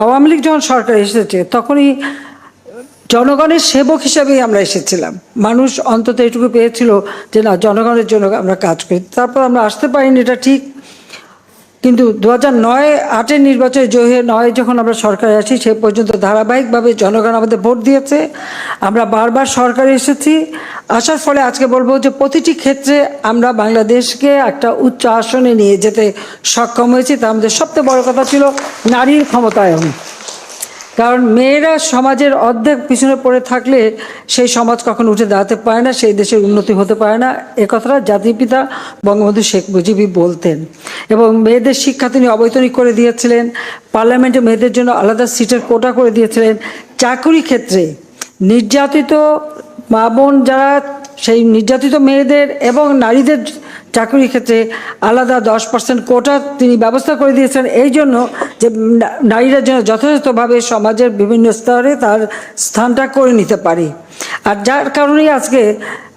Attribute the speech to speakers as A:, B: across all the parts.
A: আওয়ামী লীগ যখন সরকার এসেছে, তখনই জনগণের সেবক হিসাবেই আমরা এসেছিলাম। মানুষ অন্তত এটুকু পেয়েছিল যে, না, জনগণের জন্য আমরা কাজ করি। তারপর আমরা আসতে পারিনি, এটা ঠিক। কিন্তু দু হাজার নয়, আটের নির্বাচনে জয়ী নয় যখন আমরা সরকারে আসি সে পর্যন্ত ধারাবাহিকভাবে জনগণ আমাদের ভোট দিয়েছে। আমরা বারবার সরকারে এসেছি। আসার ফলে আজকে বলব যে প্রতিটি ক্ষেত্রে আমরা বাংলাদেশকে একটা উচ্চ আসনে নিয়ে যেতে সক্ষম হয়েছি। তার মধ্যে সবচেয়ে বড় কথা ছিল নারীর ক্ষমতায়ন। কারণ মেয়েরা সমাজের অর্ধেক পিছনে পড়ে থাকলে সেই সমাজ কখনো উঠে দাঁড়াতে পারে না, সেই দেশের উন্নতি হতে পারে না। এ কথাটা জাতির পিতা বঙ্গবন্ধু শেখ মুজিবই বলতেন। এবং মেয়েদের শিক্ষা তিনি অবৈতনিক করে দিয়েছিলেন। পার্লামেন্টে মেয়েদের জন্য আলাদা সিটের কোটা করে দিয়েছিলেন। চাকুরি ক্ষেত্রে নির্যাতিত মা বোন যারা, সেই নির্যাতিত মেয়েদের এবং নারীদের চাকরির ক্ষেত্রে আলাদা দশ পার্সেন্ট কোটা তিনি ব্যবস্থা করে দিয়েছেন। এই জন্য যে নারীরা যেন যথাযথভাবে সমাজের বিভিন্ন স্তরে তার স্থানটা করে নিতে পারে। আর যার কারণেই আজকে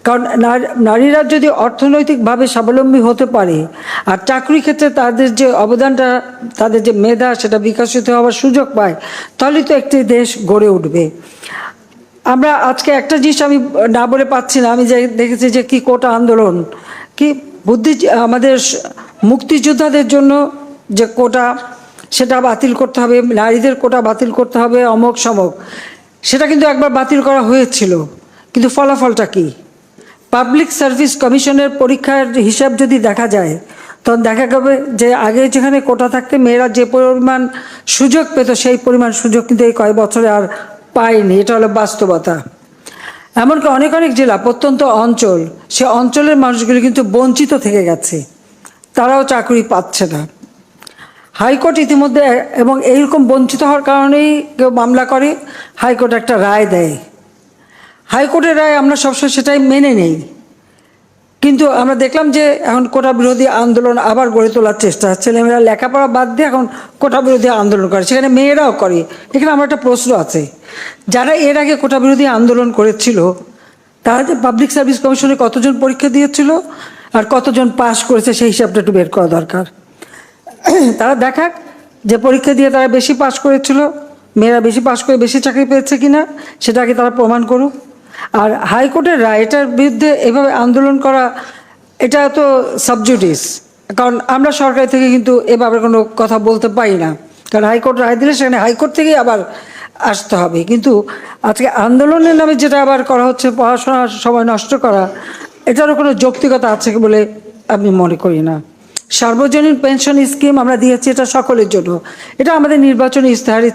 A: কারণ নার- নারীরা যদি অর্থনৈতিকভাবে স্বাবলম্বী হতে পারে, আর চাকরি ক্ষেত্রে তাদের যে অবদানটা, তাদের যে মেধা, সেটা বিকশিত হওয়ার সুযোগ পায় তাহলেই তো একটি দেশ গড়ে উঠবে। আমরা আজকে একটা জিনিস আমি না বলে পাচ্ছি না, আমি যে দেখেছি যে কি কোটা আন্দোলন, কি বুদ্ধি, আমাদের মুক্তিযোদ্ধাদের জন্য যে কোটা, সেটা বাতিল করতে হবে, নারীদের কোটা বাতিল করতে হবে অমক সমক সেটা কিন্তু একবার বাতিল করা হয়েছিল, কিন্তু ফলাফলটা কি? পাবলিক সার্ভিস কমিশনের পরীক্ষার হিসাব যদি দেখা যায়, তখন দেখা যাবে যে আগে যেখানে কোটা থাকতে মেয়েরা যে পরিমাণ সুযোগ পেত সেই পরিমাণ সুযোগ কিন্তু এই কয়েক বছরে আর পায়নি। এটা হলো বাস্তবতা। এমনকি অনেক অনেক জেলা, প্রত্যন্ত অঞ্চল, সে অঞ্চলের মানুষগুলি কিন্তু বঞ্চিত থেকে গেছে। তারাও চাকরি পাচ্ছে না। হাইকোর্ট ইতিমধ্যে এবং এইরকম বঞ্চিত হওয়ার কারণেই কেউ মামলা করে, হাইকোর্ট একটা রায় দেয়। হাইকোর্টের রায় আমরা সবসময় সেটাই মেনে নেই। কিন্তু আমরা দেখলাম যে এখন কোটা বিরোধী আন্দোলন আবার গড়ে তোলার চেষ্টা ছেলেমেয়েরা লেখাপড়া বাদ দিয়ে এখন কোটা বিরোধী আন্দোলন করে। সেখানে মেয়েরাও করে। এখানে আমার একটা প্রশ্ন আছে। যারা এর আগে কোটা বিরোধী আন্দোলন করেছিল, তারা যে পাবলিক সার্ভিস কমিশনে কতজন পরীক্ষা দিয়েছিল আর কতজন পাশ করেছে সেই হিসাবটা একটু বের করা দরকার। তারা দেখাক যে পরীক্ষা দিয়ে তারা বেশি পাশ করেছিল, মেয়েরা বেশি পাশ করে বেশি চাকরি পেয়েছে কিনা, সেটাকে তারা প্রমাণ করুক। আর হাইকোর্টের রায় এটার বিরুদ্ধে এভাবে আন্দোলন করা, এটা তো সাবজুডিস কারণ আমরা সরকার থেকে কিন্তু এভাবে কোনো কথা বলতে পারি না। কারণ হাইকোর্ট রায় দিলে সেখানে হাইকোর্ট থেকেই আবার আসতে হবে। কিন্তু আজকে আন্দোলনের নামে যেটা আবার করা হচ্ছে পড়াশোনার সময় নষ্ট করা, এটারও কোনো যৌক্তিকতা আছে বলে আমি মনে করি না। সার্বজনীন পেনশন স্কিম আমরা দিয়েছি এটা সকলের জন্য। এটা আমাদের নির্বাচনী ইস্তাহারে।